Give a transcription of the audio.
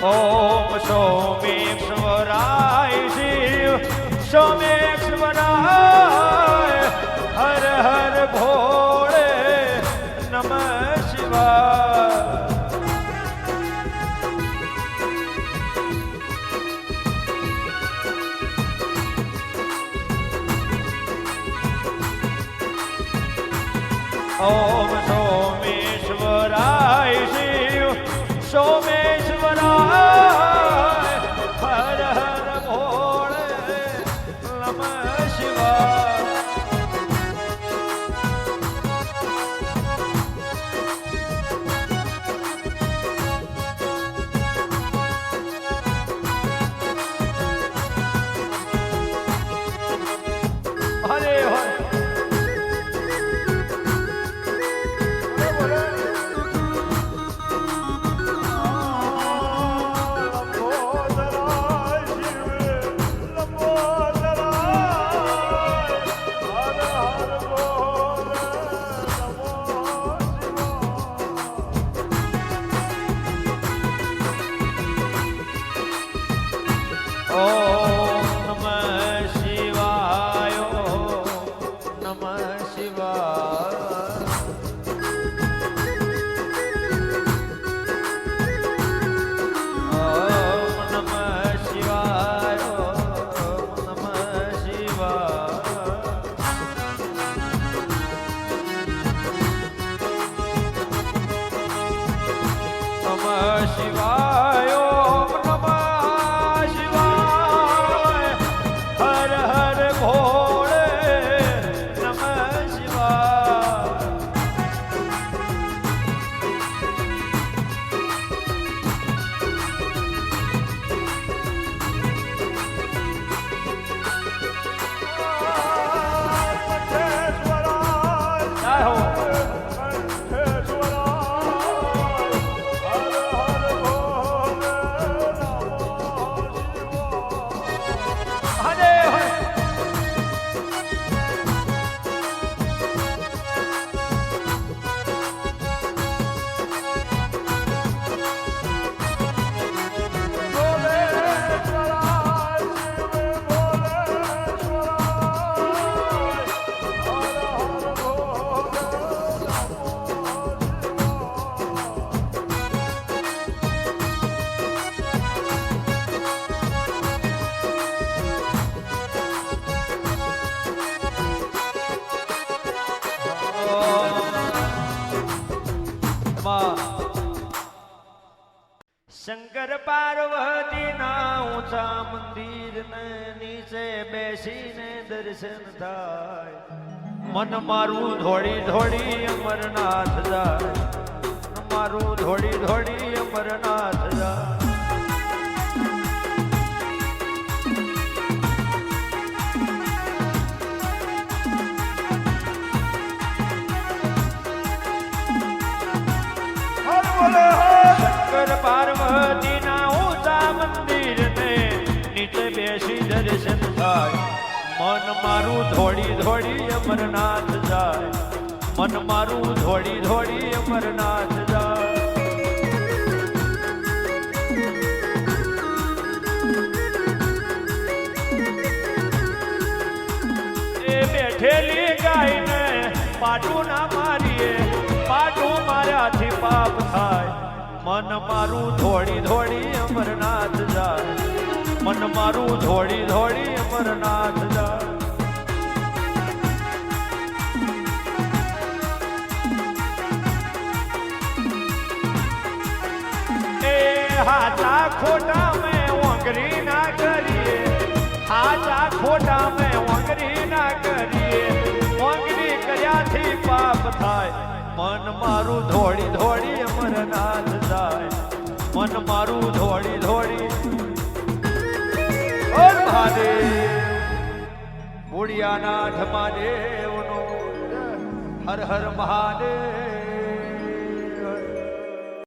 ઓમ સોમેશ્વરાય શિવ સોમેશ્વરાય હર હર ભોળે નમ શિવાય ઓમ શંકર પાર્વતી ના ઊંચા મંદિર ને નીચે બેસીને દર્શન થાય. મન મારું ધોળી ધોળી અમરનાથ જાય. મારું ધોળી ધોળી અમરનાથ જાય. પાર્વતી. બેસી દર્શન થાય. મન મારું ધોડી ધોડી અમરનાથ જાય. મન મારું ધોડી ધોડી અમરનાથ જાય. એ બેઠેલી ગાયને પાટું ના મારીએ. પાટું માર્યાથી પાપ થાય. મન મારું ધોડી ધોડી અમરનાથ જાય. મન મારું ધોળી ધોળી અમરનાથ જાય એ હાચા ખોટા મેં ઓંગરી ના કરીએ. હાચા ખોટા મેં ઓંગરી ના કરીએ. ઓંગરી કર્યાથી પાપ થાય. મન મારું ધોળી ધોળી અમરનાથ જાય. મન મારું ધોળી ઓર મહાદેવ બુડિયાનાથ ઢમાદેવનો હર હર મહાદેવ.